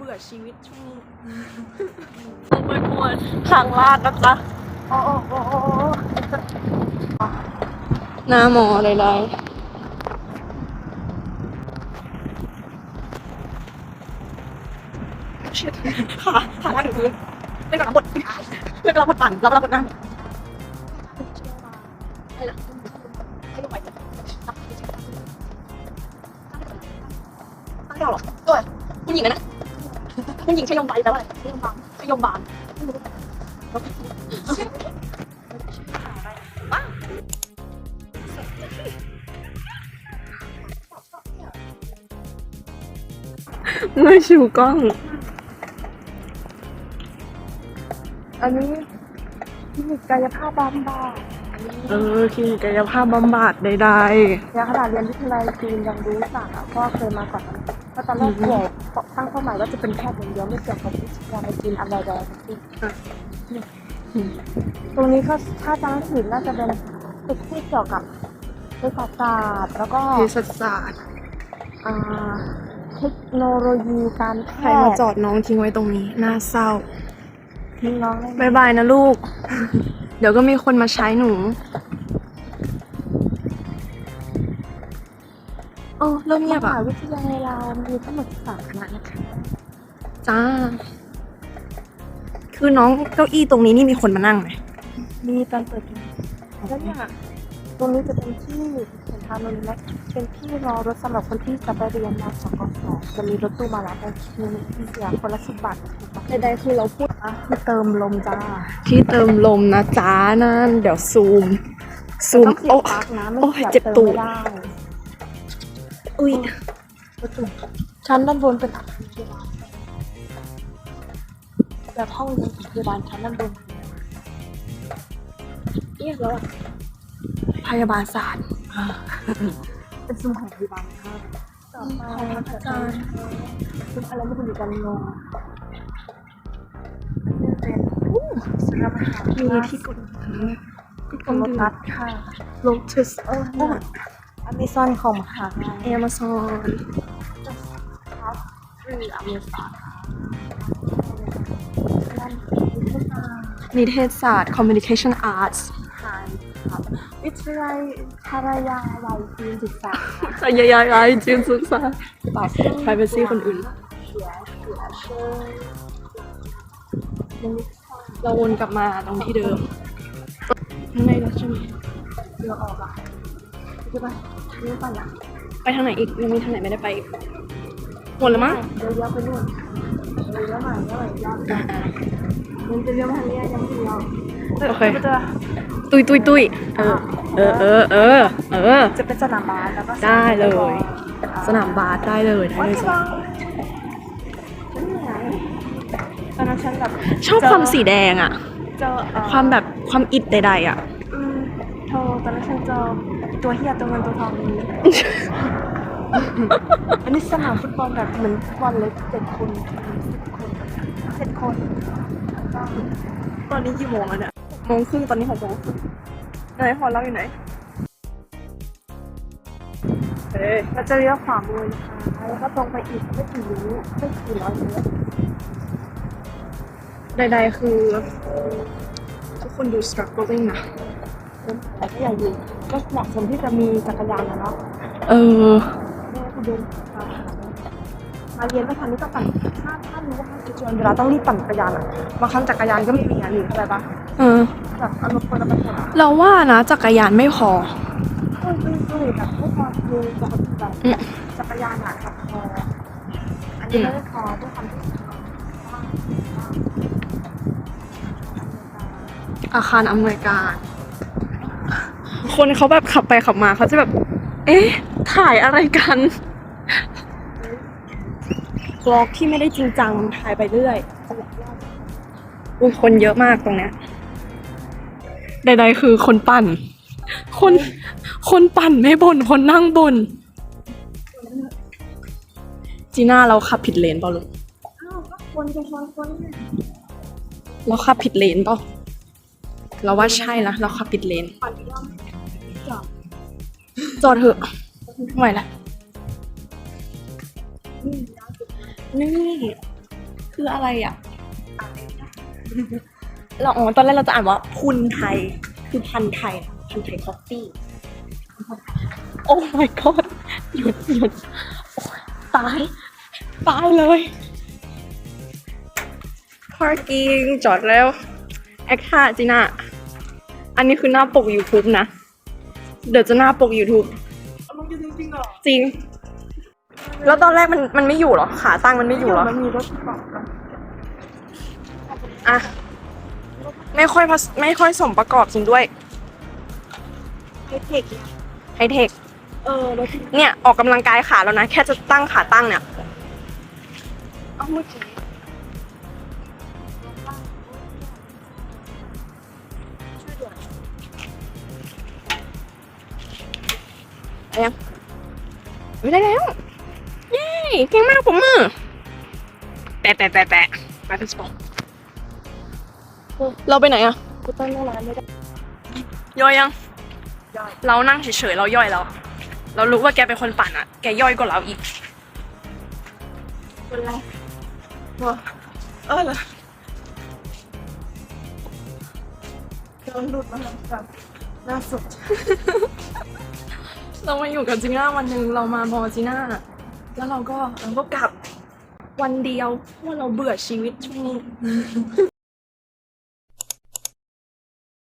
เบื่อชีวิตช่วงนี้ลงไปปวดทางลาดนะคะโอ้โอ้โอ้โอ้หน้าหมอเลยเลยขาขาลากถึงพื้นเล่นกับระบบเล่นกับระบบปั่นรับระบบนั่งให้ละให้ลงไปตั้งเก้าหรอด้วยผู้หญิงนะ นะผู้หญิงใช้ยมบาลแปลว่าอะไรใช้ยมบาลใช้ยมบาลไม่ชิวกล้อง อันนี้คลินิกกายภาพบำบัดเออคลินิกกายภาพบำบัดใดยาขนาดเรียนวิทยาลัยจีนยังรู้จักอะก็เคยมาก่อน ก็ตอนแรกกลัวตั้งเป้าหมายว่าจะเป็นแพทย์อย่างเดียวไม่เกี่ยวกับวิทยาลัยจีนอะไรเลยทั้งสิ้นตรงนี้ก็ถ้าจำไม่ผิดน่าจะเป็นตึกที่เกี่ยวกับเภสัชศาสตร์แล้วก็ๆเภสัชศาสตร์อ่าเทคโนโลยีการแพใครมาทย์จอดน้องทิ้งไว้ตรงนี้น่าเศร้าทิ้งน้องได้ไหมบายบายนะลูก เดี๋ยวก็มีคนมาใช้หนู โอ้เริ่มเงียบมอะ หาวิทยาลัยเรามีทั้งหมดสามคณะนะคะจ้า คือน้องเก้าอี้ตรงนี้นี่มีคนมานั่งไหมมีตอนเปิดแล้วเนี่ยตรงนี้จะเป็นที่เห็นทางตรงนี้ไหมเป็นที่รอรถสำหรับคนที่จะไปเรียนมาสกสจะมีรถตู้มารับไปทีนึงที่เสียคนละสิบบาทถูกปะใดๆคือเราพูดอะที่เติมลมจ้าที่เติมลมนะจ้านั่น เดี๋ยวซูม ซูมต้องเสียโอ้บปลั๊กนะไม่โอ้ยเสียบเจ็บเติมตูดไม่ได้ อุ้ยประตูชั้นด้านบนเป็นอัพพยาบาลแบบห้องเรียนพยาบาลชั้นด้านบนเรียกแล้วอะพยาบาลศาสตร์เป็นซุ้มของพยาบาลค่ะต่อมาของอาจารย์ซุ้มอะไรไม่รู้อยู่กันงงอันนี้เป็นอู้สำหรับอาหารมีที่กดที่กำลังนัดค่ะโลทัสเออนี่ อเมซอนของมหาลัยแอมะซอนครับหรืออเมซอนนั่นวิทยานิเทศศาสตร์ communication arts หารครับวิทยาลัยทารายาลัยจีนศึกษาขยายายจีนศึกษาต่อสู้ privacy คนอื่นเสียเสียเชิญยังมีเราวนกลับมาตรงที่เดิมข้างในแล้วใช่ไหมเรือออกอะ ใช่ปะเรือไปอะไปทางไหนอีกยังมีทางไหนไม่ได้ไปอีกหมดแล้วมั้งเดี๋ยวเลี้ยวไปนู่นเดี๋ยวเลี้ยวใหม่เลี้ยวใหม่ย้อนมันจะเลี้ยวมาทางนี้ยังไม่เลี้ยวโอเคมันจะตุยตุยตุยเออเออเออเออเออจะเป็นสนามบาสแล้วก็ได้เลย สนามบาสได้เลยได้ว้าเลยที่วางฉันเหนื่อยตอนนั้นฉันแบบชอบความสีแดงอะเจอเอ่อความแบบความอิดใดๆอะ อืมโทรตอนนั้นฉันเจอตัวเฮียตัวเงินตัวทองนี้ อันนี้สนามฟุตบอลแบบเหมือนฟุตบอลเลยเจ็ดคนสิบคนเจ็ดคนแล้วก็ตอนนี้กี่โมงแล้วเนี่ยโมงครึ่งตอนนี้หกโมงครึ่งไหนพอเราอยู่ไหน เฮ้ยเราจะเลี้ยวขวามือนะคะแล้วก็ตรงไปอีกไม่กี่นิ้วไม่กี่ร้อยเมตรใดๆคือ ทุกคนดู struggling นะ แต่ก็อย่าอยู่ก็เหมาะสมที่จะมีจักรยานนะเนาะเออแม่คุณเดินมามาเรียนไม่ทันนี่ต้องปั่นถ้าถ้ารู้ว่าจะชวนเวลาต้องรีบปั่นจักรยานอะบางครั้งจักรยานก็ไม่มีอะหรืออะไรปะเออแบบอารมณ์คนละประเภทอะเราว่านะจักรยานไม่พอเออคือคือแบบไม่พอคือปกติแบบอืมจักรยานอะกับพออันนี้ไม่พอด้วยความที่ว่าอาคารอำนวยการ คนเขาแบบขับไปขับมาเขาจะแบบ เอ๊ะ ถ่ายอะไรกันบล็อกที่ไม่ได้จริงจังถ่ายไปเรื่อยอุ้ยคนเยอะมากตรงเนี้ยใดๆคือคนปั่น คนคนปั่นไม่บ่นคนนั่งบ่นจีน่าเราขับผิดเลนเปล่าลูกอ้าวก็คนจะชวนคนเนี่ยเราขับผิดเลนเปล่าเราว่าใช่นะเราขับผิดเลนปั่นอีกรอบจอด จอดเถอะไม่ไหวละนี่ะนี่คืออะไรอะเราอ๋อตอนแรกเราจะอ่านว่าพุนไทย คือพันไทยพันไทยคอฟฟี่โอ้ my god หยุดหยุดตาย ตายเลย parking จอดแล้ว แอคท่าจีน่าอันนี้คือหน้าปก YouTube นะ เดี๋ยวจะหน้าปก YouTube เอาลงจริงๆเหรอจริง แล้วตอนแรกมันมันไม่อยู่เหรอ ขาตั้งมันไม่อยู่เหรอ มันมีรถกระบะนะอะ ไม่ค่อยผสไม่ค่อยสมประกอบจริงด้วยไฮเทคเนี่ยไฮเทค เออรถที่เนี่ย ออกกำลังกายขาแล้วนะ แค่จะตั้งขาตั้งเนี่ย เอาเมื่อกี้ อะไรยังไม่ได้แล้ว เย้เก่งมากผมมือแปะแปะแปะแปะไปเป็นสปองเราไปไหนอะกูตั้งหน้าร้านไม่ได้ย่อยยังย่อยเรานั่งเฉยๆเราย่อยแล้ว เรารู้ว่าแกเป็นคนปั่นอะแกย่อยกว่าเราอีกคนแรกว้าเออเหรอโดนหลุดมาแล้วแบบหน้าสด เรามาอยู่กับจีน่าวันหนึ่งเรามามอจีน่าแล้วเราก็เราก็กลับวันเดียวเพราะว่าเราเบื่อชีวิตช่วงนี้